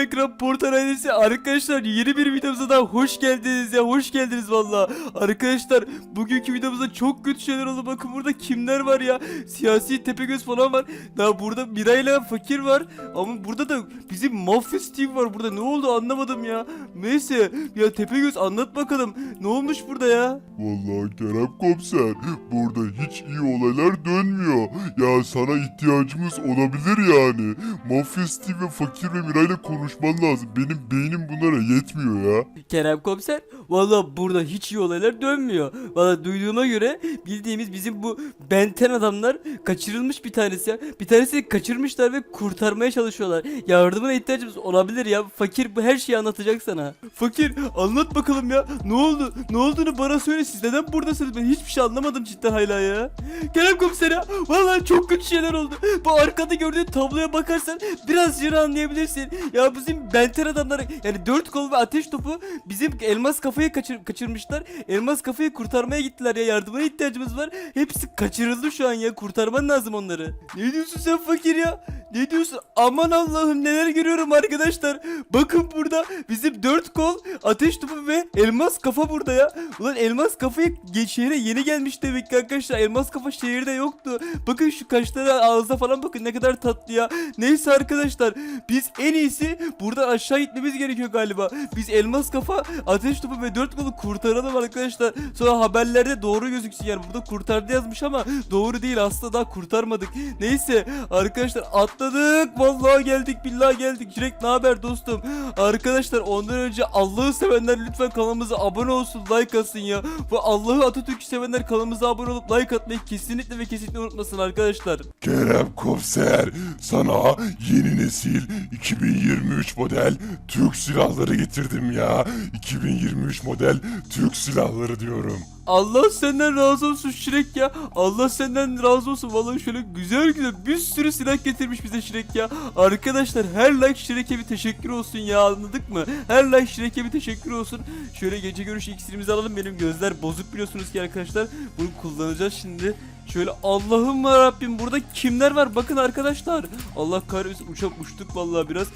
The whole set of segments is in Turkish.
Minecraft Portal ailesi. Arkadaşlar yeni bir videomuza daha hoş geldiniz ya. Hoş geldiniz valla arkadaşlar bugünkü videomuzda çok kötü şeyler oldu. Bakın burada kimler var ya? Siyasi tepegöz falan var. Daha burada Mirayla fakir var. Ama burada da bizim Mafya Steve var burada. Ne oldu anlamadım ya. Neyse. Ya tepegöz anlat bakalım. Ne olmuş burada ya? Vallahi Kerem komiser burada hiç iyi olaylar dönmüyor. Ya sana ihtiyacımız olabilir yani. Mafya Steve ve Fakir ve Miray'la konuşman lazım. Benim beynim bunlara yetmiyor ya. Kerem komiser valla burada hiç iyi olaylar dönmüyor. Valla duyduğuma göre bildiğimiz bizim bu benten adamlar kaçırılmış bir tanesi ya. Bir tanesi kaçırmışlar ve kurtarmaya çalışıyorlar. Yardımına ihtiyacımız olabilir ya. Fakir bu her şeyi anlatacak sana. Fakir anlat bakalım ya. Ne oldu? Ne olduğunu bana söyle siz neden buradasınız? Ben hiçbir şey anlamadım cidden hala ya. Kerem komiser ya. Valla çok kötü şeyler oldu. Bu arkada gördüğün tabloya bakarsan biraz yeri anlayabilirsin. Ya bizim benten adamları yani dört kol ve ateş topu bizim elmas kafayı kaçır, kaçırmışlar. Elmas kafayı kurtarmaya gittiler ya yardımına ihtiyacımız var. Hepsi kaçırıldı şu an ya kurtarman lazım onları. Ne diyorsun sen fakir ya? Ne diyorsun? Aman Allah'ım neler görüyorum arkadaşlar. Bakın burada bizim dört kol, ateş topu ve elmas kafa burada ya. Ulan elmas kafayı ge- şehre yeni gelmiş demek ki arkadaşlar. Elmas kafa şehirde yoktu. Bakın şu kaşlara ağza falan bakın ne kadar tatlı ya. Neyse arkadaşlar biz en iyisi buradan aşağı gitmemiz gerekiyor galiba. Biz elmas kafa, ateş topu ve dört kolu kurtaralım arkadaşlar. Sonra haberlerde doğru gözüksün yani burada kurtardı yazmış ama doğru değil aslında daha kurtarmadık. Neyse arkadaşlar atladık. Vallahi geldik billahi geldik. Direkt ne haber dostum? Arkadaşlar ondan önce Allah'ı sevenler lütfen kanalımıza abone olsun like atsın ya. Bu Allah'ı Atatürk'ü sevenler kanalımıza abone olup like atmayı kesinlikle ve kesinlikle unutmasın arkadaşlar. Kerem komiser sana yeni nesil 2023 model Türk silahları getirdim ya. 2023 model Türk silahları diyorum. Allah senden razı olsun Şirek ya. Allah senden razı olsun. Vallahi şöyle güzel güzel bir sürü silah getirmiş bize Şirek ya. Arkadaşlar her like Şirek'e bir teşekkür olsun ya anladık mı? Her like Şirek'e bir teşekkür olsun. Şöyle gece görüş iksirimizi alalım. Benim gözler bozuk biliyorsunuz ki arkadaşlar. Bunu kullanacağız şimdi. Şöyle Allah'ım ya Rabbim burada kimler var bakın arkadaşlar. Allah kahretsin uçak uçtuk vallahi biraz.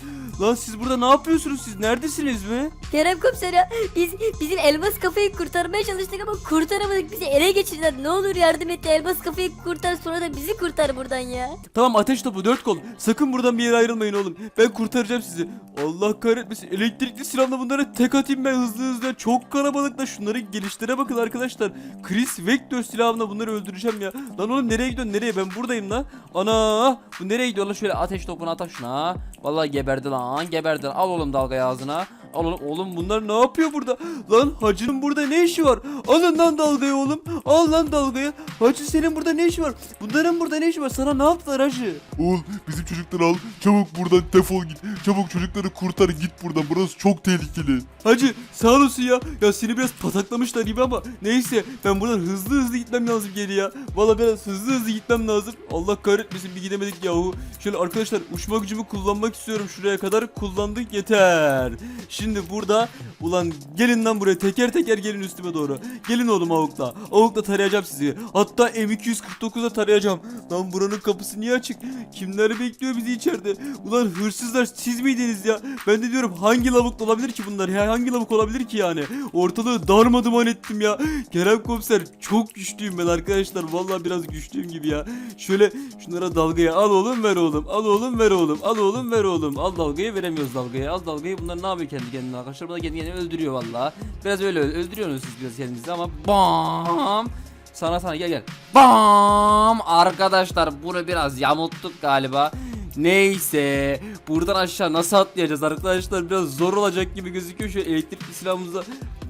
Lan siz burada ne yapıyorsunuz siz neredesiniz be? Kerem komiser ya biz bizim elmas kafayı kurtarmaya çalıştık ama kurtaramadık bizi ele geçirdiler ne olur yardım et de elmas kafayı kurtar sonra da bizi kurtar buradan ya. Tamam ateş topu dört kol. Sakın buradan bir yere ayrılmayın oğlum. Ben kurtaracağım sizi. Allah kahretmesin. Elektrikli silahla bunları tek atayım ben hızlı hızlı. Çok kalabalıkla şunların gelişlere bakın arkadaşlar. Chris Vector silahımla bunları öldüreceğim ya. Lan oğlum nereye gidiyorsun nereye ben buradayım lan. Ana bu nereye gidiyor lan şöyle ateş topunu at şuna. Vallahi geberdi lan geberdi lan. Al oğlum dalgayı ağzına. Al oğlum, oğlum bunlar ne yapıyor burada? Lan hacının burada ne işi var? Alın lan dalgayı oğlum. Al lan dalgayı. Hacı senin burada ne işi var? Bunların burada ne işi var? Sana ne yaptılar hacı? Oğul bizim çocukları al çabuk buradan defol git. Çabuk çocukları kurtar git buradan burası çok tehlikeli. Hacı sağ olasın ya. Ya seni biraz pataklamışlar gibi ama neyse ben buradan hızlı hızlı gitmem lazım geri ya. Valla biraz hızlı hızlı gitmem lazım. Allah kahretmesin bir gidemedik yahu. Şöyle arkadaşlar uçma gücümü kullanmak istiyorum şuraya kadar. Kullandık yeter. Şimdi burada ulan gelin lan buraya teker teker gelin üstüme doğru. Gelin oğlum avukla. Avukla tarayacağım sizi. Hatta M249'a tarayacağım. Lan buranın kapısı niye açık? Kimler bekliyor bizi içeride? Ulan hırsızlar siz miydiniz ya? Ben de diyorum hangi lavuk olabilir ki bunlar? Ya hangi lavuk olabilir ki yani? Ortalığı darmaduman ettim ya. Kerem komiser çok güçlüyüm ben arkadaşlar. Vallahi biraz güçlüyüm gibi ya. Şöyle şunlara dalgayı al oğlum ver oğlum. Al oğlum ver oğlum. Al oğlum ver oğlum. Al dalgayı veremiyoruz dalgayı. Al dalgayı. Bunlar ne yapıyor kendi kendine arkadaşlar? Bu da kendi kendine öldürüyor vallahi. Biraz öyle öldürüyorsunuz siz biraz kendinizi ama bam. Sana sana gel gel. Bam! Arkadaşlar bunu biraz yamulttuk galiba. Neyse. Buradan aşağı nasıl atlayacağız arkadaşlar? Biraz zor olacak gibi gözüküyor. Şu elektrikli silahımıza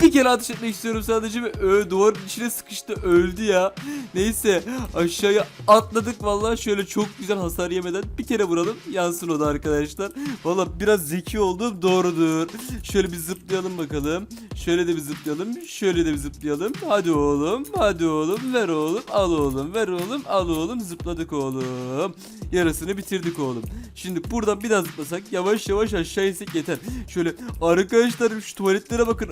bir kere ateş etmek istiyorum sadece ve ö, duvarın içine sıkıştı öldü ya. Neyse aşağıya atladık vallahi şöyle çok güzel hasar yemeden bir kere vuralım yansın o da arkadaşlar. Valla biraz zeki oldum doğrudur. Şöyle bir zıplayalım bakalım. Şöyle de bir zıplayalım. Şöyle de bir zıplayalım. Hadi oğlum. Hadi oğlum. Ver oğlum. Al oğlum. Ver oğlum. Al oğlum. Zıpladık oğlum. Yarısını bitirdik oğlum. Şimdi buradan bir daha zıplasak yavaş yavaş aşağı insek yeter. Şöyle arkadaşlar şu tuvaletlere bakın.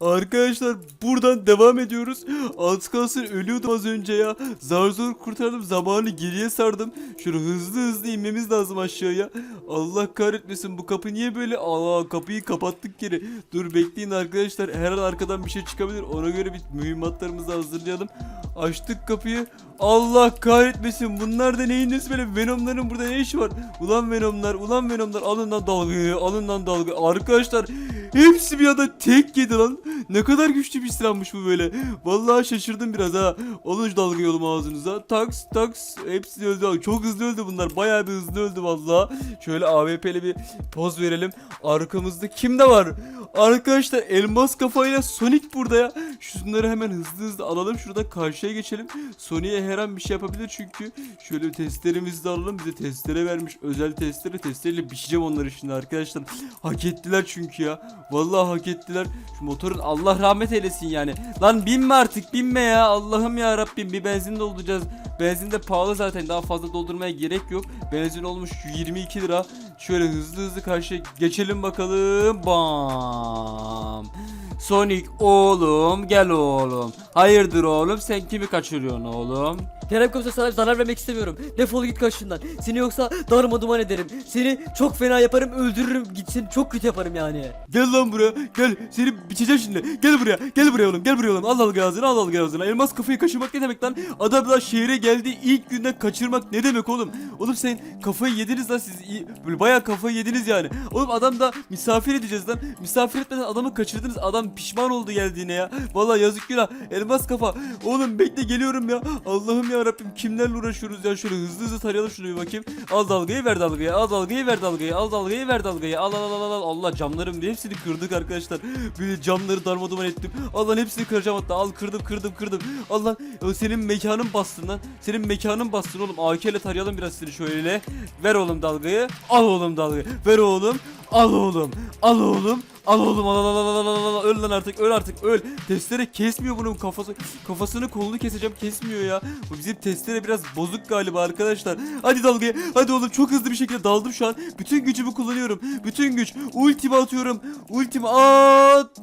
Arkadaşlar buradan devam ediyoruz. Az kalsın ölüyordum az önce ya. Zar zor kurtardım. Zamanı geriye sardım. Şöyle hızlı hızlı inmemiz lazım aşağıya. Allah kahretmesin bu kapı niye böyle? Aa kapıyı kapattık geri. Dur bekleyin arkadaşlar. Her an arkadan bir şey çıkabilir. Ona göre bir mühimmatlarımızı hazırlayalım. Açtık kapıyı. Allah kahretmesin bunlar da neyin nesi böyle Venomların burada ne işi var? Ulan Venomlar ulan Venomlar alın lan dalgayı alın lan dalga. Arkadaşlar hepsi bir anda tek yedi lan. Ne kadar güçlü bir silahmış bu böyle. Vallahi şaşırdım biraz ha. Alın şu dalgayı oğlum ağzınıza. Taks taks hepsi öldü. Çok hızlı öldü bunlar. Bayağı bir hızlı öldü vallahi. Şöyle şöyle AWP'li bir poz verelim. Arkamızda kim de var? Arkadaşlar elmas kafayla Sonic burada ya. Şunları hemen hızlı hızlı alalım. Şurada karşıya geçelim. Sony'ye her an bir şey yapabilir çünkü. Şöyle testlerimizi de alalım. Bize testlere vermiş. Özel testlere. Testlerle biçeceğim onları şimdi arkadaşlar. Hak ettiler çünkü ya. Vallahi hak ettiler. Şu motorun Allah rahmet eylesin yani. Lan binme artık binme ya. Allah'ım ya Rabbim bir benzin dolduracağız. Benzin de pahalı zaten. Daha fazla doldurmaya gerek yok. Benzin olmuş 22 lira. Şöyle hızlı hızlı karşıya geçelim bakalım. Bam. Sonic oğlum gel oğlum. Hayırdır oğlum sen kimi kaçırıyorsun oğlum? Kerem komiser sana zarar vermek istemiyorum. Defol git karşından. Seni yoksa darma duman ederim. Seni çok fena yaparım öldürürüm. Gitsin çok kötü yaparım yani. Gel lan buraya gel seni biçeceğim şimdi. Gel buraya gel buraya oğlum gel buraya oğlum. Al al gazını al al gazını. Elmas kafayı kaçırmak ne demek lan? Adam lan şehre geldi ilk günden kaçırmak ne demek oğlum? Oğlum sen kafayı yediniz lan siz. Böyle bayağı kafayı yediniz yani. Oğlum adam da misafir edeceğiz lan. Misafir etmeden adamı kaçırdınız. Adam Adam pişman oldu geldiğine ya. Valla yazık günah. Elmas kafa. Oğlum bekle geliyorum ya. Allah'ım ya Rabbim kimlerle uğraşıyoruz ya. Şöyle hızlı hızlı tarayalım şunu bir bakayım. Al dalgayı ver dalgayı. Al dalgayı ver dalgayı. Al dalgayı ver dalgayı. Al al al al. al. Allah camlarım hepsini kırdık arkadaşlar. Böyle camları darmaduman ettim. Allah'ın hepsini kıracağım hatta. Al kırdım kırdım kırdım. Allah senin mekanın bastın lan. Senin mekanın bastın oğlum. AK ile tarayalım biraz seni şöyle. Ver oğlum dalgayı. Al oğlum dalgayı. Ver oğlum. Al oğlum. Al oğlum. Al oğlum al al al al al al öl lan artık öl artık öl. Testere kesmiyor bunun kafası kafasını kolunu keseceğim kesmiyor ya. Bu bizim testere biraz bozuk galiba arkadaşlar. Hadi dalgaya hadi oğlum çok hızlı bir şekilde daldım şu an. Bütün gücümü kullanıyorum. Bütün güç ultimi atıyorum. Ultimi at.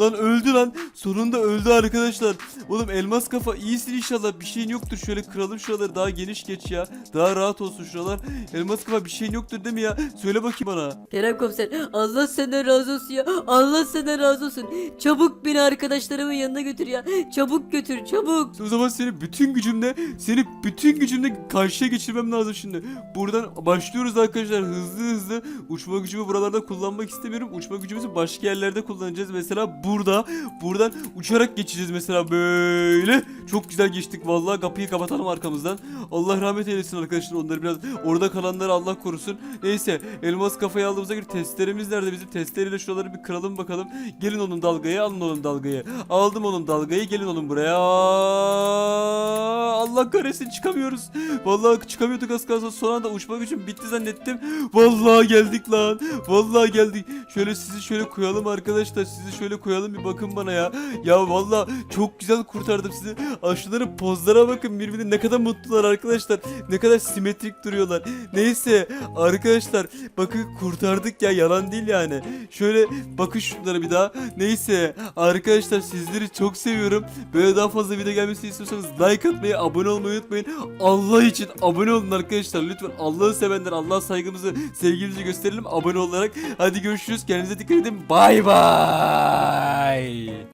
Lan öldü lan. Sonunda öldü arkadaşlar. Oğlum elmas kafa iyisin inşallah. Bir şeyin yoktur. Şöyle kıralım şuraları. Daha geniş geç ya. Daha rahat olsun şuralar. Elmas kafa bir şeyin yoktur değil mi ya? Söyle bakayım bana. Kerem komiser Allah senden razı olsun ya. Allah senden razı olsun. Çabuk beni arkadaşlarımın yanına götür ya. Çabuk götür çabuk. O zaman seni bütün gücümle seni bütün gücümle karşıya geçirmem lazım şimdi. Buradan başlıyoruz arkadaşlar. Hızlı hızlı uçma gücümü buralarda kullanmak istemiyorum. Uçma gücümüzü başka yerlerde kullanacağız. Mesela burada, buradan uçarak geçeceğiz mesela böyle. Çok güzel geçtik vallahi. Kapıyı kapatalım arkamızdan. Allah rahmet eylesin arkadaşlar onları biraz. Orada kalanları Allah korusun. Neyse elmas kafayı aldığımıza göre testlerimiz nerede bizim? Testereyle şuraları bir kıralım bakalım. Gelin onun dalgayı, alın onun dalgayı. Aldım onun dalgayı, gelin onun buraya. Allah kahretsin çıkamıyoruz. Vallahi çıkamıyorduk az kalsın. Son anda uçma gücüm bitti zannettim. Vallahi geldik lan. Vallahi geldik. Şöyle sizi şöyle koyalım arkadaşlar. Sizi şöyle koyalım bir bakın bana ya. Ya vallahi çok güzel kurtardım sizi. Aşıların pozlara bakın birbirine ne kadar mutlular arkadaşlar. Ne kadar simetrik duruyorlar. Neyse arkadaşlar bakın kurtardık ya yalan değil yani. Şöyle bakın şunlara bir daha. Neyse arkadaşlar sizleri çok seviyorum. Böyle daha fazla video gelmesini istiyorsanız like atmayı, abone olmayı unutmayın. Allah için abone olun arkadaşlar. Lütfen Allah'ı sevenler, Allah saygımızı, sevgimizi gösterelim abone olarak. Hadi görüşürüz. Kendinize dikkat edin. Bay bay. ย